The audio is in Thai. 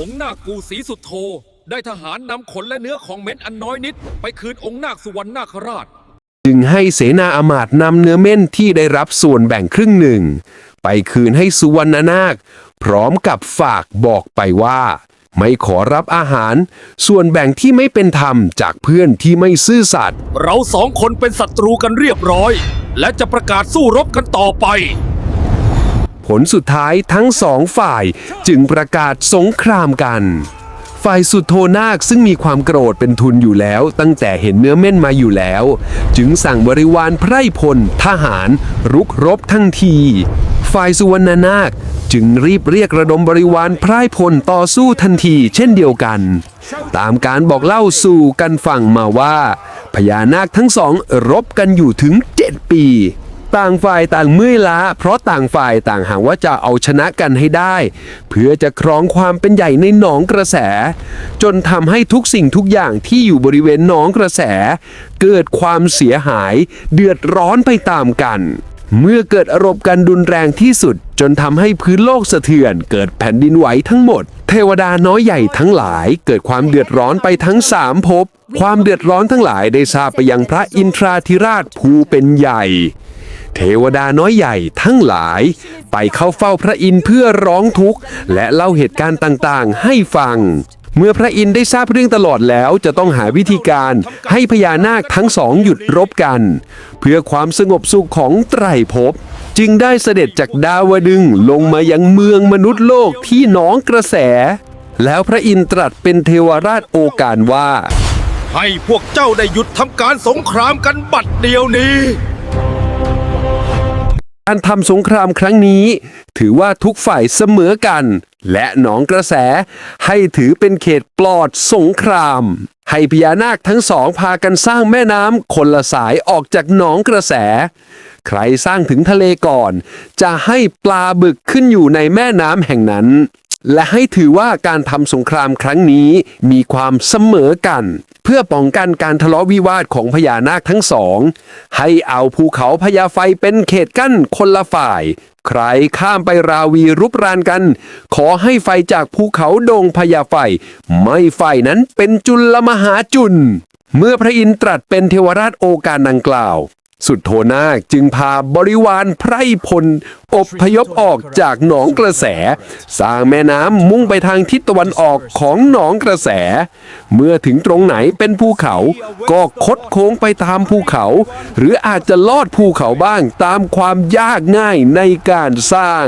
องค์นาคกูสีสุดโท ได้ทหารนำขนและเนื้อของเม็ดอันน้อยนิด ไปคืนองค์นาคสุวรรณนาคราช จึงให้เสนาอามาตย์นำเนื้อเม่นที่ได้รับส่วนแบ่งครึ่งหนึ่ง ไปคืนให้สุวรรณนาค พร้อมกับฝากบอกไปว่า ไม่ขอรับอาหาร ส่วนแบ่งที่ไม่เป็นธรรมจากเพื่อนที่ไม่ซื่อสัตย์เราสองคนเป็นศัตรูกันเรียบร้อย และจะประกาศสู้รบกันต่อไป ผลสุดท้ายทั้งสองฝ่ายจึงประกาศสงครามกัน ฝ่ายสุดโทนาคซึ่งมีความโกรธเป็นทุนอยู่แล้ว ตั้งแต่เห็นเนื้อเม่นมาอยู่แล้ว จึงสั่งบริวารไพร่พลทหาร รุกรบทั้งที ฝ่ายสุวรรณนาคจึงรีบเรียกระดมบริวารไพร่พลต่อสู้ทันทีเช่นเดียวกัน ตามการบอกเล่าสู่กันฟังมาว่า พญานาคทั้งสองรบกันอยู่ถึง 7 ปี ต่างฝ่ายต่างเมื่อยล้า เพราะต่างฝ่ายต่างหาว่าจะเอาชนะกันให้ได้ เพื่อจะครองความเป็นใหญ่ในหนองกระแส จนทำให้ทุกสิ่งทุกอย่างที่อยู่บริเวณหนองกระแส เกิดความเสียหาย เดือดร้อนไปตามกันเมื่อเกิดอารมณ์กันรุนแรงที่สุด จนทำให้พื้นโลกสะเทือน เกิดแผ่นดินไหวทั้งหมด เทวดาน้อยใหญ่ทั้งหลาย เกิดความเดือดร้อนไปทั้งสามภพความเดือดร้อนทั้งหลายได้ทราบไปยังพระอินทราธิราชผู้เป็นใหญ่ เทวดาน้อยใหญ่ทั้งหลาย ไปเข้าเฝ้าพระอินทร์เพื่อร้องทุกข์ และเล่าเหตุการณ์ต่างๆ ให้ฟัง เมื่อพระอินทร์ได้ทราบเรื่องตลอดแล้วจะต้องหาวิธีการให้พญานาคทั้งสองหยุดรบกัน เพื่อความสงบสุขของไตรภพจึงได้เสด็จจากดาวดึงลงมายังเมืองมนุษย์โลกที่หนองกระแส แล้วพระอินทร์ตรัสเป็นเทวราชโอกาสว่า ให้พวกเจ้าได้หยุดทำการสงครามกันบัดเดียวนี้ การทำสงครามครั้งนี้ ถือว่าทุกฝ่ายเสมอกัน และหนองกระแสให้ถือเป็นเขตปลอดสงคราม ให้พญานาคทั้งสองพากันสร้างแม่น้ำคนละสายออกจากหนองกระแส ใครสร้างถึงทะเลก่อน จะให้ปลาบึกขึ้นอยู่ในแม่น้ำแห่งนั้น และให้ถือว่าการทำสงครามครั้งนี้มีความเสมอกัน เพื่อป้องกันการทะเลาะวิวาทของพญานาคทั้งสอง ให้เอาภูเขาพญาไฟเป็นเขตกั้นคนละฝ่าย ใครข้ามไปราวีรุกรานกัน ขอให้ไฟจากภูเขาดงพญาไฟ ไม่ไฟนั้นเป็นจุลมหาจุลเมื่อพระอินทร์ตรัสเป็นเทวราชโอกาสดังกล่าว สุดโทนาคจึงพาบริวารไพร่พลอบพยพออกจากหนองกระแส สร้างแม่น้ำมุ่งไปทางทิศตะวันออกของหนองกระแส เมื่อถึงตรงไหนเป็นภูเขา ก็คดโค้งไปตามภูเขา หรืออาจจะลอดภูเขาบ้างตามความยากง่ายในการสร้าง